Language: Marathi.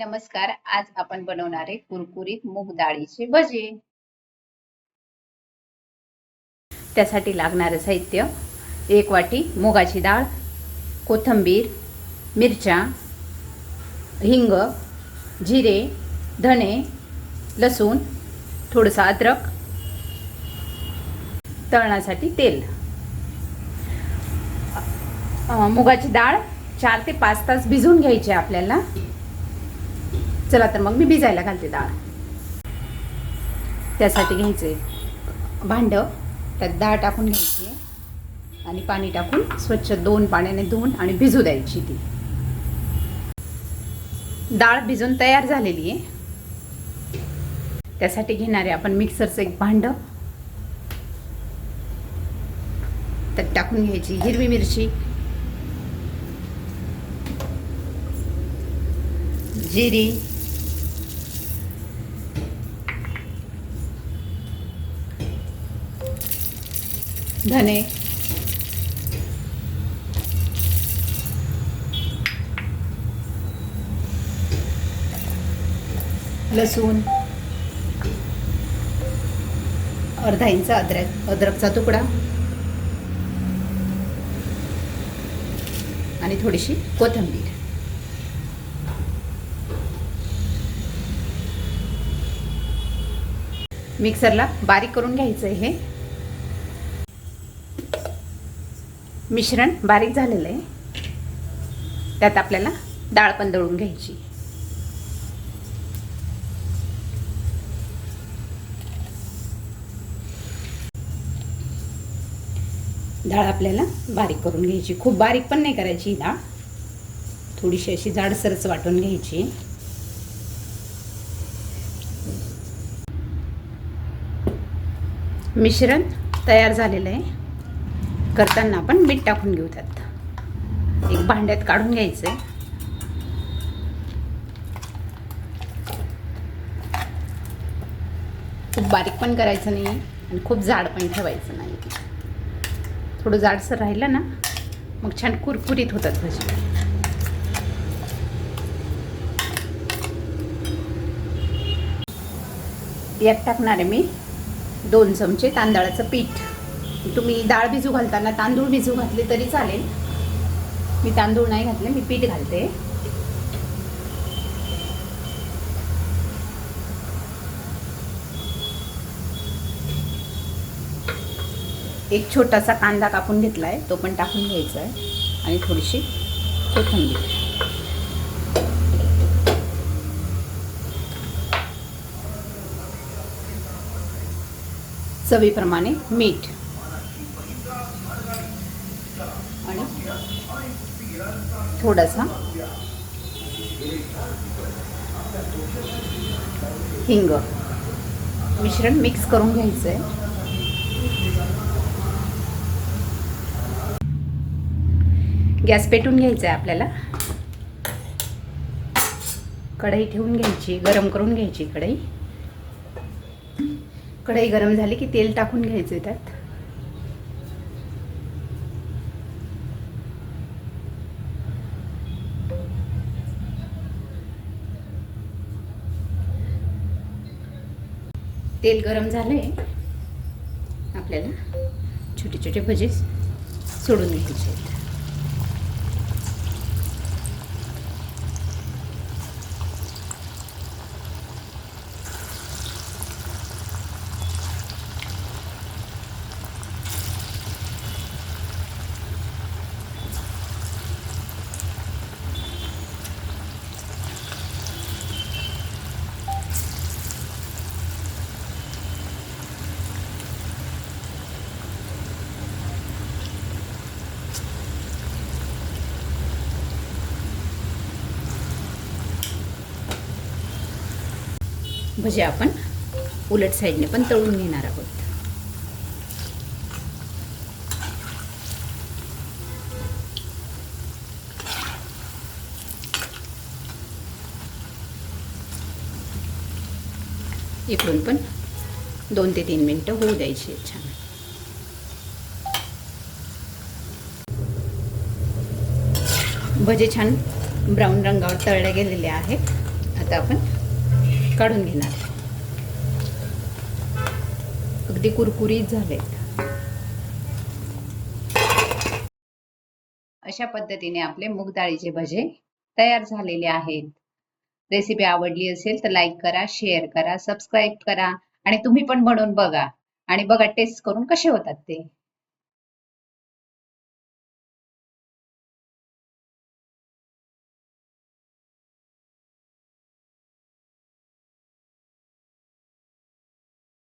नमस्कार आज आपण बनवणारे कुरकुरीत मूग डाळीचे भजे. त्यासाठी लागणारं साहित्य एक वाटी मुगाची डाळ कोथिंबीर मिरच्या हिंग जिरे धणे लसूण थोडंसं अद्रक तळण्यासाठी तेल. मुगाची डाळ चार ते पाच तास भिजवून घ्यायची आपल्याला. चला तर मग मी भिजायला घालते डाळ. त्यासाठी घ्यायचे भांडं त्यात डाळ टाकून घ्यायची आणि पाणी टाकून स्वच्छ दोन पाण्याने धुवून आणि भिजू द्यायची ती. डाळ भिजून तयार झालेली आहे. त्यासाठी घेणारे आपण मिक्सरचं एक भांडं. त्यात टाकून घ्यायची हिरवी मिरची. जिरी. धने. लसूण. अर्धा इंच अद्रक अद्रकचा तुकडा. आणि थोडीशी कोथिंबीर. मिक्सरला बारीक करून घ्यायचं आहे हे. मिश्रण बारीक झालेलं आहे. त्यात आपल्याला डाळ पण दळून घ्यायची. डाळ आपल्याला बारीक करून घ्यायची. खूप बारीक पण नाही करायची डाळ. थोडीशी अशी जाडसरच वाटून घ्यायची. मिश्रण तयार झालेलं आहे. करताना आपण मीठ टाकून घेऊ त्यात. एक भांड्यात काढून घ्यायचं आहे खूप बारीक पण करायचं नाही आणि खूप जाड पण ठेवायचं नाही थोडं जाडसर राहिलं ना मग छान कुरकुरीत होतात भजी. यात टाकणार आहे मी दोन चमचे तांदळाचं पीठ. तुम्ही डाळ भिजू घालताना तांदूळ भिजू घातले तरी चालेल. मी तांदूळ नाही घातले मी पीठ घालते. एक छोटासा कांदा कापून घेतला आहे तो पण टाकून घ्यायचा आहे आणि थोडीशी कोथिंबीर. चवीप्रमाणे मीठ आणि थोडासा. हिंग. मिश्रण मिक्स करून घ्यायचं आहे गॅस पेटून घ्यायचा आहे आपल्याला. कढई ठेवून घ्यायची गरम करून घ्यायची कढई. कढई गरम झाली की तेल टाकून घ्यायचं त्यात. तेल गरम झालं आहे आपल्याला छोटे छोटे भजे सोडून घ्यायचे आहेत. भजे आपण उलट साईडने पण तळून घेणार आहोत. इकडून पण दोन ते तीन मिनटं होऊ द्यायची छान. भजे छान ब्राऊन रंगावर तळले गेलेले आहेत. आता आपण काढून घेणार. अगदी कुरकुरीत झालेत. अशा पद्धतीने आपले मूग डाळीचे भजे तयार झालेले आहेत. रेसिपी आवडली असेल तर लाईक करा शेअर करा सबस्क्राईब करा आणि तुम्ही पण बनवून बघा. आणि बघा टेस्ट करून कसे होतात ते.